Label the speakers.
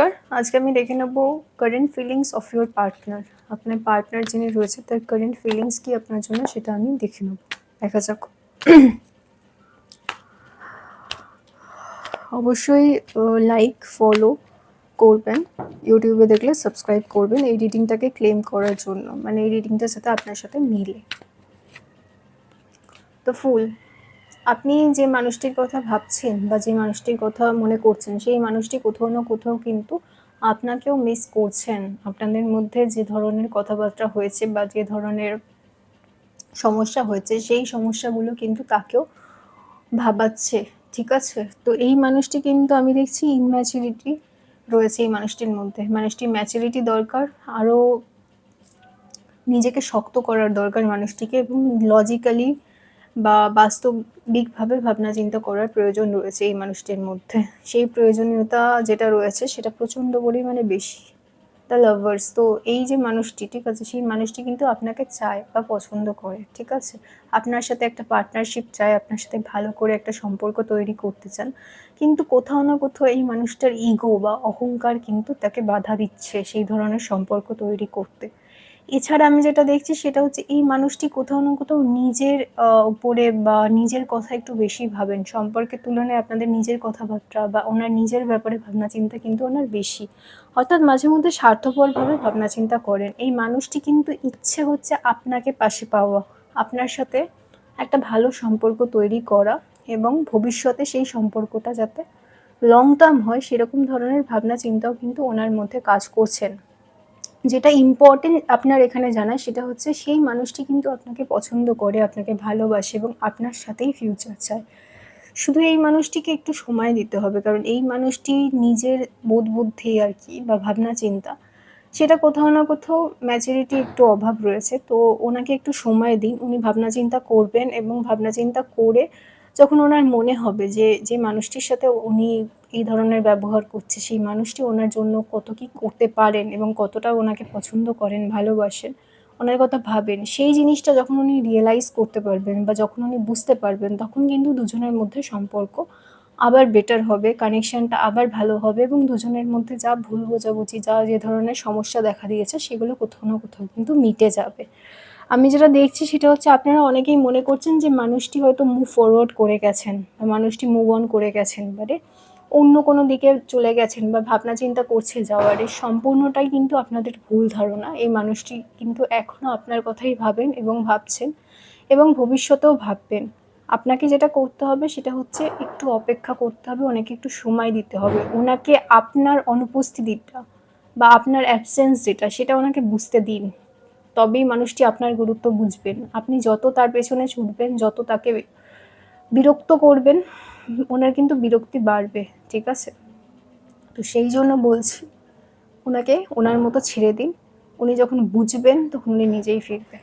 Speaker 1: নমস্কার আজকে আমি দেখে নেব current feelings of your partner আপনার পার্টনার যিনি রয়েছে, তার কারেন্ট ফিলিংস কি আপনার জন্য সেটা আমি দেখে নেব। দেখা যাক। অবশ্যই লাইক ফলো করবেন। ইউটিউবে দেখলে সাবস্ক্রাইব করবেন এই রিডিংটাকে ক্লেম করার জন্য। মানে এই রিডিংটার সাথে আপনার সাথে মিলে। তো ফুল। আপনি যে মানুষটির কথা ভাবছেন বা যে মানুষটির কথা মনে করছেন, সেই মানুষটি কোথাও না কোথাও কিন্তু আপনাকেও মিস করছেন। আপনাদের মধ্যে যে ধরনের কথাবার্তা হয়েছে বা যে ধরনের সমস্যা হয়েছে, সেই সমস্যাগুলো কিন্তু তাকেও ভাবাচ্ছে, ঠিক আছে? তো এই মানুষটি কিন্তু আমি দেখছি ইনম্যাচুরিটি রয়েছে এই মানুষটির মধ্যে। মানুষটির ম্যাচুরিটি দরকার, আরও নিজেকে শক্ত করার দরকার মানুষটিকে এবং লজিক্যালি বা বাস্তবিকভাবে ভাবনা চিন্তা করার প্রয়োজন রয়েছে এই মানুষটির মধ্যে। সেই প্রয়োজনীয়তা যেটা রয়েছে সেটা প্রচণ্ড পরিমাণে বেশি। দ্য লাভার্স তো এই যে মানুষটি, ঠিক আছে? সেই মানুষটি কিন্তু আপনাকে চায় বা পছন্দ করে, ঠিক আছে? আপনার সাথে একটা পার্টনারশিপ চায়, আপনার সাথে ভালো করে একটা সম্পর্ক তৈরি করতে চান। কিন্তু কোথাও না কোথাও এই মানুষটার ইগো বা অহংকার কিন্তু তাকে বাধা দিচ্ছে সেই ধরনের সম্পর্ক তৈরি করতে। এছাড়া আমি যেটা দেখছি সেটা হচ্ছে এই মানুষটি কোথাও না কোথাও নিজের উপরে বা নিজের কথা একটু বেশি ভাবেন। সম্পর্কের তুলনায় আপনাদের নিজের কথাবার্তা বা ওনার নিজের ব্যাপারে ভাবনা চিন্তা কিন্তু ওনার বেশি। অর্থাৎ মাঝে মধ্যে স্বার্থপরভাবে ভাবনা চিন্তা করেন। এই মানুষটি কিন্তু ইচ্ছে হচ্ছে আপনাকে পাশে পাওয়া, আপনার সাথে একটা ভালো সম্পর্ক তৈরি করা এবং ভবিষ্যতে সেই সম্পর্কটা যাতে লং টার্ম হয় সেরকম ধরনের ভাবনা চিন্তাও কিন্তু ওনার মধ্যে কাজ করছেন। যেটা ইম্পর্টেন্ট আপনার এখানে জানা সেটা হচ্ছে সেই মানুষটি কিন্তু আপনাকে পছন্দ করে, আপনাকে ভালোবাসে এবং আপনার সাথেই ফিউচার চায়। শুধু এই মানুষটিকে একটু সময় দিতে হবে কারণ এই মানুষটি নিজের বোধ বুদ্ধি আর কি বা ভাবনা চিন্তা, সেটা কোথাও না কোথাও ম্যাচুরিটি একটু অভাব রয়েছে। তো ওনাকে একটু সময় দিন, উনি ভাবনা চিন্তা করবেন এবং ভাবনা চিন্তা করে যখন ওনার মনে হবে যে যে মানুষটির সাথে উনি এই ধরনের ব্যবহার করছে, সেই মানুষটি ওনার জন্য কত কী করতে পারেন এবং কতটা ওনাকে পছন্দ করেন, ভালোবাসেন, ওনার কথা ভাবেন, সেই জিনিসটা যখন উনি রিয়েলাইজ করতে পারবেন বা যখন উনি বুঝতে পারবেন, তখন কিন্তু দুজনের মধ্যে সম্পর্ক আবার বেটার হবে কানেকশানটা আবার ভালো হবে এবং দুজনের মধ্যে যা ভুল বোঝাবুঝি, যা যে ধরনের সমস্যা দেখা দিয়েছে, সেগুলো কোথাও না কোথাও কিন্তু মিটে যাবে। আমি যেটা দেখছি সেটা হচ্ছে আপনারা অনেকেই মনে করছেন যে মানুষটি হয়তো মুভ ফরওয়ার্ড করে গেছেন বা মানুষটি মুভ অন করে গেছেন মানে অন্য কোনো দিকে চলে গেছেন বা ভাবনা চিন্তা করছে যাওয়ার এই সম্পূর্ণটাই কিন্তু আপনাদের ভুল ধারণা। এই মানুষটি কিন্তু এখনও আপনার কথাই ভাবেন এবং ভাবছেন এবং ভবিষ্যতেও ভাববেন। আপনাকে যেটা করতে হবে সেটা হচ্ছে একটু অপেক্ষা করতে হবে ওনাকে একটু সময় দিতে হবে। ওনাকে আপনার অনুপস্থিতিটা বা আপনার অ্যাবসেন্স যেটা, সেটা ওনাকে বুঝতে দিন। তবেই মানুষটি আপনার গুরুত্ব বুঝবেন। আপনি যত তার পেছনে ছুটবেন, যত তাকে বিরক্ত করবেন, ওনার কিন্তু বিরক্তি বাড়বে, ঠিক আছে? তো সেই জন্য বলছি, ওনাকে ওনার মতো ছেড়ে দিন। উনি যখন বুঝবেন, তখন উনি নিজেই ফিরবে